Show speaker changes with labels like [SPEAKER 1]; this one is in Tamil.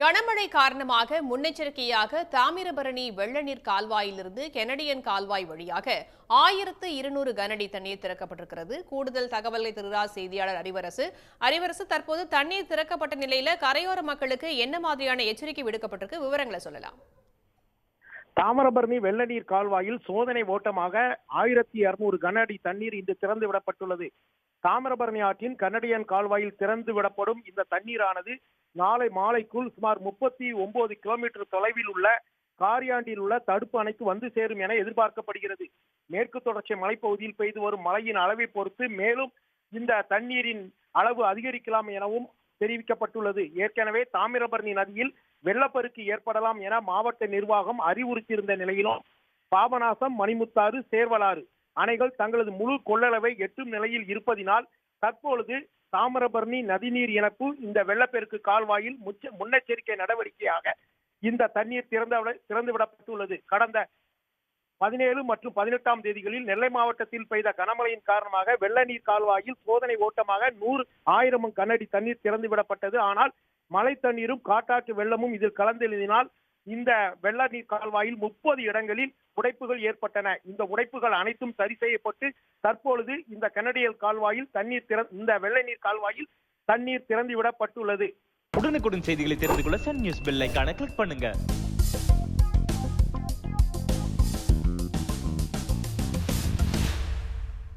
[SPEAKER 1] கனமழை காரணமாக முன்னெச்சரிக்கையாக தாமிரபரணி வெள்ளநீர் கால்வாயிலிருந்து கெனடியன் கால்வாய் வழியாக ஆயிரத்து இருநூறு கனஅடி தண்ணீர் திறக்கப்பட்டிருக்கிறது. கூடுதல் தகவலை திருரா செய்தியாளர் அறிவரசு. அறிவரசு தற்போது தண்ணீர் திறக்கப்பட்ட நிலையில கரையோர மக்களுக்கு என்ன மாதிரியான எச்சரிக்கை விடுக்கப்பட்டிருக்கு? விவரங்களை சொல்லலாம்.
[SPEAKER 2] தாமிரபரணி வெள்ளநீர் கால்வாயில் சோதனை ஓட்டமாக ஆயிரத்தி இருநூறு கன அடி தண்ணீர் இன்று திறந்து விடப்பட்டுள்ளது. தாமிரபரணி ஆற்றின் கனடியன் கால்வாயில் திறந்து விடப்படும் இந்த தண்ணீரானது நாளை மாலைக்குள் சுமார் முப்பத்தி ஒன்பது கிலோமீட்டர் தொலைவில் உள்ள காரியாண்டில் உள்ள தடுப்பு அணைக்கு வந்து சேரும் என எதிர்பார்க்கப்படுகிறது. மேற்கு தொடர்ச்சி மலைப்பகுதியில் பெய்து வரும் மழையின் அளவை பொறுத்து மேலும் இந்த தண்ணீரின் அளவு அதிகரிக்கலாம் எனவும் தெரிவிக்கப்பட்டுள்ளது. ஏற்கனவே தாமிரபரணி நதியில் வெள்ளப்பெருக்கு ஏற்படலாம் என மாவட்ட நிர்வாகம் அறிவுறுத்தியிருந்த நிலையிலும் பாபநாசம் மணிமுத்தாறு சேர்வலாறு அணைகள் தங்களது முழு கொள்ளளவை எட்டும் நிலையில் இருப்பதினால் தற்பொழுது தாமிரபரணி நதிநீர் இணைப்பு இந்த வெள்ளப்பெருக்கு கால்வாயில் முன்னெச்சரிக்கை நடவடிக்கையாக இந்த தண்ணீர் திறந்து திறந்து விடப்பட்டுள்ளது. கடந்த பதினேழு மற்றும் பதினெட்டாம் தேதிகளில் நெல்லை மாவட்டத்தில் பெய்த கனமழையின் காரணமாக வெள்ள நீர் கால்வாயில் சோதனை ஓட்டமாக நூறு ஆயிரம் கனஅடி தண்ணீர் திறந்து விடப்பட்டது. ஆனால் மழை தண்ணீரும் காட்டாற்று வெள்ளமும் இதில் கலந்தெழுதினால் இந்த வெள்ள நீர் கால்வாயில் முப்பது இடங்களில் உடைப்புகள் ஏற்பட்டன. இந்த உடைப்புகள் அனைத்தும் சரி செய்யப்பட்டு தற்பொழுது இந்த கனடியல் கால்வாயில் தண்ணீர் திற இந்த வெள்ள நீர் கால்வாயில் தண்ணீர் திறந்து விடப்பட்டுள்ளது
[SPEAKER 3] உடனுக்குடன் செய்திகளை தெரிந்து கொள்ள சன் நியூஸ் பெல் கிளிக் பண்ணுங்க.